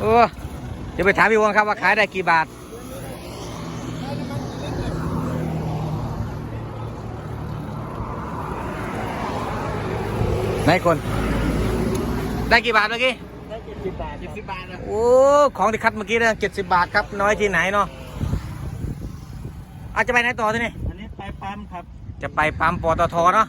เออเดี๋ยวไปถามพี่วงครับว่าขายได้กี่บาท ไหนคน ได้กี่บาทเมื่อกี้ ได้เจ็ดสิบบาทเจ็ดสิบบาทนะโอ้ ของที่คัดเมื่อกี้เนี่ยเจ็ดสิบบาทครับ น้อยที่ไหนเนาะอาจจะไปไหนต่อที่นี่อันนี้ไปปั๊มครับ จะไปปั๊มปตทเนาะ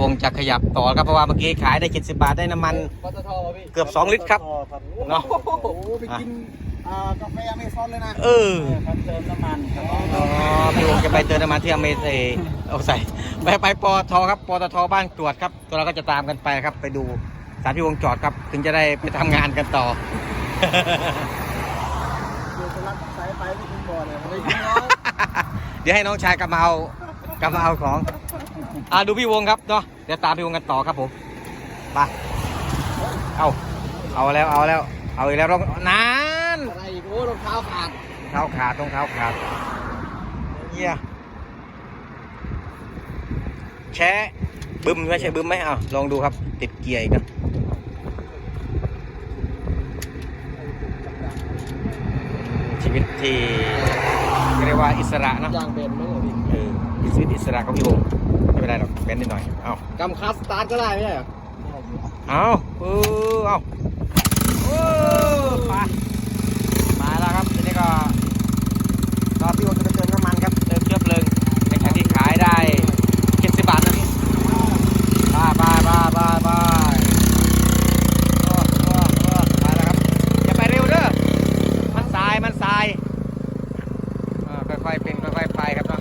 วงจะขยับต่อครับเพราะว่าเมื่อกี้ขายได้ 70 บาทได้น้ำมัน ปตทพี่เกือบ2ลิตรครับเนาะโอ้โหไปกินอ่ากาแฟอเมซอนเลยนะเออครับเติมน้ำมันครับอ๋อพี่วงจะไปเติมน้ำมันที่อเมริกาเอาใส่ไปไปปตทครับปตทบ้านตรวจครับตัวเราก็จะตามกันไปครับ ไปดูสถานพี่วงจอดครับ ถึงจะได้ไปทำงานกันต่อ เดี๋ยวจะรับสายไปไม่ถึงบ่อเลยไม่ถึงน้อยเดี๋ยวให้น้องชายกลับมาเอากลับมาเอาของ อ่าดูพี่วงครับเนาะเดี๋ยวตามพี่วงกันต่อครับผมไปเอาเอาแล้วเอาแล้ว เอาอีกแล้วรองนานอะไรอีกโอ้รองเท้าขาดเท้าขาดตรงเท้าขาดเยี่ยแชะบึ้มไม่ใช่บึ้มไหมเอาลองดูครับ ติดเกียร์อีกนะชีวิตที่เรียกว่าอิสระเนอะยางเบนมั้งเหรอพี่เออชีวิตอิสระของพี่วงไม่เป็นไรหรอกเป็นนิดหน่อย เอากำคัสสตาร์ทก็ได้ไม่ใช่เหรอเอาเออเอาเออไปมาแล้วครับทีนี้ก็ก็พี่วงจะไปเติมน้ำมันครับเติมเชื้อเพลิงในขณะที่ขายได้70บาทนะพี่บายบายบายบายบายโอ้โอ้โอ้ไปแล้วครับอย่าไปเร็วเด้อมันสายมันสายอ่าค่อยๆเป็นค่อยๆไปครับเนาะ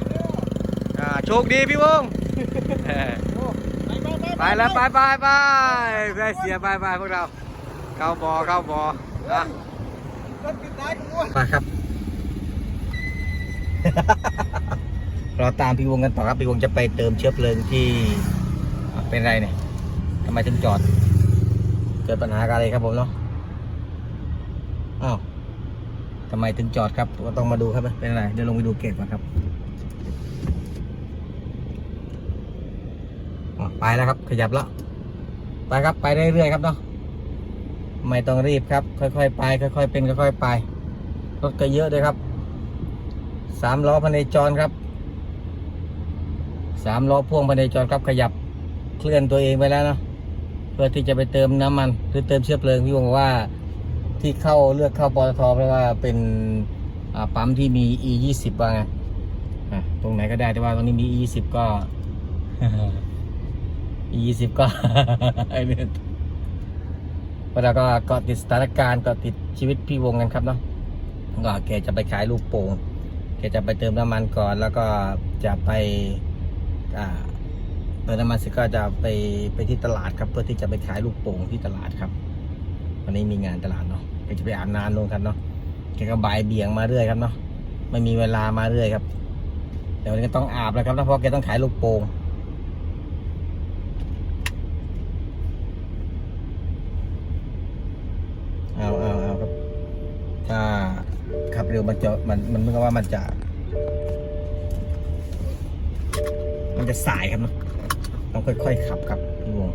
อ่า โชคดีพี่วงเออไปแล้วไปไปไปไปเสียไปไปพวกเรา เข้าบอเข้าบออะรถปิดท้ายกูด้วยมาครับ เราตามพี่วงกันต่อครับพี่วงจะไปเติมเชื้อเพลิงที่อะเป็นไรเนี่ยทำไมถึงจอด เกิดปัญหาอะไรครับผมเนาะอ้าวทำไมถึงจอดครับก็ต้องมาดูครับเป็นอะไรเดี๋ยวลงไปดูเกตก่อนครับอะ ไปแล้วครับ ขยับแล้วไปครับไปเรื่อยๆครับเนาะไม่ต้องรีบครับ ค่อยๆไป ค่อยๆเป็นค่อยๆไปรถก็เยอะด้วยครับสามล้อพเนจรครับสามล้อพ่วงพเนจรครับขยับเคลื่อนตัวเองไปแล้วเนาะเพื่อที่จะไปเติมน้ำมันหรือเติมเชื้อเพลิงพี่วงบอกว่าที่เข้าเลือกเข้าปตทเพราะว่าเป็นปั๊มที่มี e 2 0ว่าไงอะตรงไหนก็ได้แต่ว่าตรงนี้มี e 2 0ก็ ยี่สิบก็ไอ้เนี่ยเราก็เกาะติดสถานการณ์เกาะติดชีวิตพี่วงกันครับเนาะก็แกจะไปขายลูกโป่งแกจะไปเติมน้ำมันก่อน แล้วก็จะไปเติมน้ำมันเสร็จก็จะไปไปที่ตลาดครับเพื่อที่จะไปขายลูกโป่งที่ตลาดครับ วันนี้มีงานตลาดเนาะแกจะไปอาบน้ำลงครับเนาะแกก็บ่ายเบี่ยงมาเรื่อยครับเนาะไม่มีเวลามาเรื่อยครับแต่วันนี้ก็ต้องอาบแล้วครับเพราะแกต้องขายลูกโป่ง เอาเอาเอาครับ ถ้าขับ เร็วมันจะมันมันเหมือนกับว่ามันจะ มันจะสายครับเนอะต้องค่อยๆขับครับวง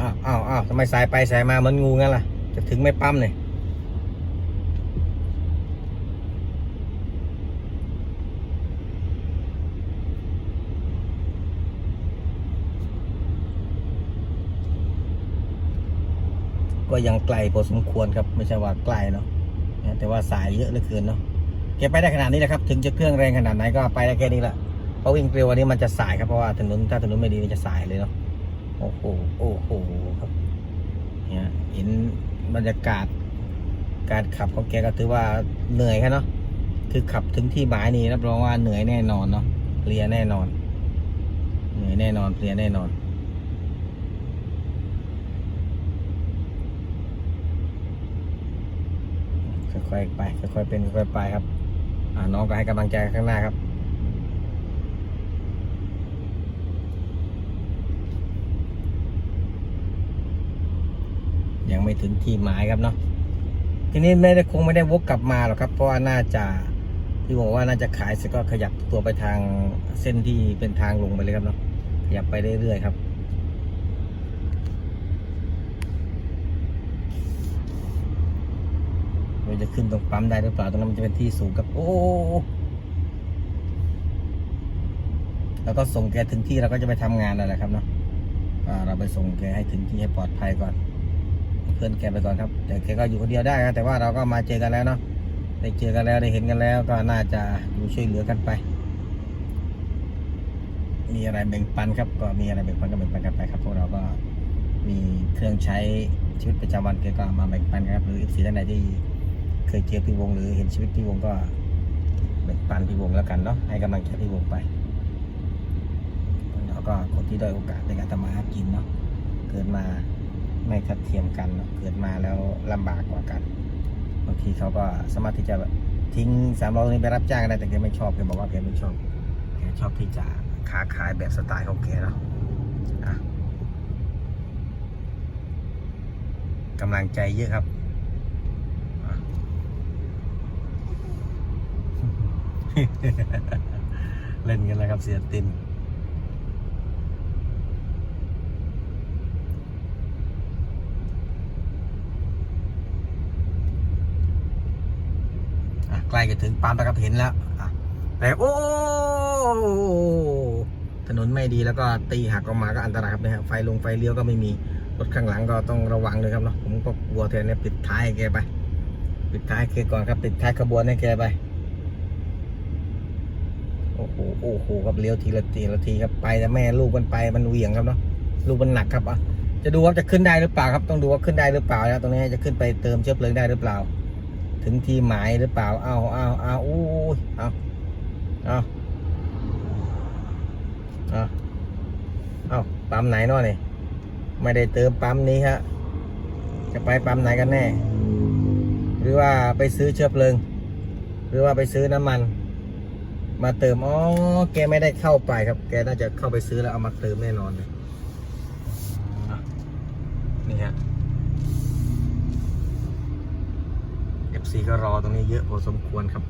อ้าวอ้าวอ้าวทำไมสายไปสายมาเหมือนงูงั้นล่ะ จะถึงไม่ปั๊มเลย ก็ยังไกลพอสมควรครับไม่ใช่ว่าไกลเนาะแต่ว่าสายเยอะเหลือเกินเนาะเก็บไปได้ขนาดนี้นะครับ ถึงจะเครื่องแรงขนาดไหนก็ไปได้แค่นี้แหละเพราะวิ่งเร็ววันนี้มันจะสายครับเพราะว่าถนนถ้าถนนไม่ดีมันจะสายเลยเนาะโอ้โหโอ้โหครับเนี่ยเห็นบรรยากาศ การขับของแกก็ถือว่าเหนื่อยครับเนาะคือขับถึงที่หมายนี่รับรองว่าเหนื่อยแน่นอนเนาะเพลียแน่นอน เหนื่อยแน่นอนเพลียแน่นอน ค่อยๆไปค่อยๆเป็นค่อยๆไปครับน้องก็ให้กำลังใจข้างหน้าครับยังไม่ถึงที่หมายครับเนาะทีนี้ไม่ได้คงไม่ได้วกกลับมาหรอกครับ เพราะว่าน่าจะพี่บอกว่าน่าจะขายเสร็จก็ขยับตัวไปทางเส้นที่เป็นทางลงไปเลยครับเนาะขยับไปเรื่อยๆครับ เราจะขึ้นตรงปั๊มได้หรือเปล่าตรงนั้นมันจะเป็นที่สูงครับ โอ้แล้วก็ส่งแกถึงที่เราก็จะไปทำงานแล้วแหละครับเนาะเราไปส่งแกให้ถึงที่ให้ปลอดภัยก่อน เพื่อนแกไปก่อนครับ แต่แกก็อยู่คนเดียวได้ครับแต่ว่าเราก็มาเจอกันแล้วเนาะได้เจอกันแล้วได้เห็นกันแล้วก็น่าจะอยู่ช่วยเหลือกันไป มีอะไรแบ่งปันครับ ก็มีอะไรแบ่งปันก็แบ่งปันกันไปครับพวกเราก็มีเครื่องใช้ชีวิตประจำวันแกก็มาแบ่งปันครับหรือสีท่านใดที่ เคยเจอพี่วงหรือเห็นชีวิตพี่วงก็แบ่งปันพี่วงแล้วกันเนาะให้กำลังใจพี่วงไปแล้วก็คนที่ได้โอกาสในการทำมาหากินเนาะเกิดมาไม่ทัดเทียมกันเนาะเกิดมาแล้วลำบากกว่ากันบางทีเขาก็สามารถที่จะทิ้งสามล้อนี้ไปรับจ้างได้แต่แกไม่ชอบแกบอกว่าแกไม่ชอบแกชอบที่จะค้าขายแบบสไตล์ของแกเนาะกำลังใจเยอะครับ เล่นกันแล้วครับเสียตินใกล้จะถึงปั๊มแล้วครับเห็นแล้วแต่โอ้ถนนไม่ดีแล้วก็ตีหักออกมาก็อันตรายครับนะฮะไฟลงไฟเลี้ยวก็ไม่มีรถข้างหลังก็ต้องระวังเลยครับเนาะผมก็กลัวแทนเนี่ยปิดท้ายแกไป ปิดท้ายแกก่อนครับปิดท้ายขบวนให้แกไป โอ้โหโอ้โหครับเลี้ยวทีละทีละทีครับไปแต่แม่ลูกมันไปมันเหวี่ยงครับเนาะลูกมันหนักครับอะจะดูว่าจะขึ้นได้หรือเปล่าครับ ต้องดูว่าขึ้นได้หรือเปล่านะตรงนี้จะขึ้นไปเติมเชื้อเพลิงได้หรือเปล่า ถึงที่หมายหรือเปล่าเอาเอาเอาอู้ยเอาเอาเอาเอาปั๊มไหนเนาะนี่ไม่ได้เติมปั๊มนี้ฮะจะไปปั๊มไหนกันแน่ หรือว่าไปซื้อเชื้อเพลิง หรือว่าไปซื้อน้ำมัน มาเติม อ๋อ แกไม่ได้เข้าไปครับ แกน่าจะเข้าไปซื้อแล้วเอามาเติมแน่นอนเลยอะนี่ฮะ FC ก็รอตรงนี้เยอะพอสมควรครับ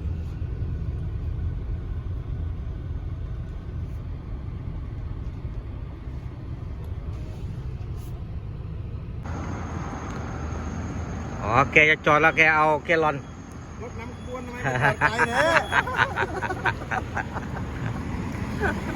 อ๋อ แกจะจอดแล้วแกเอาแกลอนรถน้ำขบวนทำไมไม่ปลอดภัยเนี่ย Ha ha ha.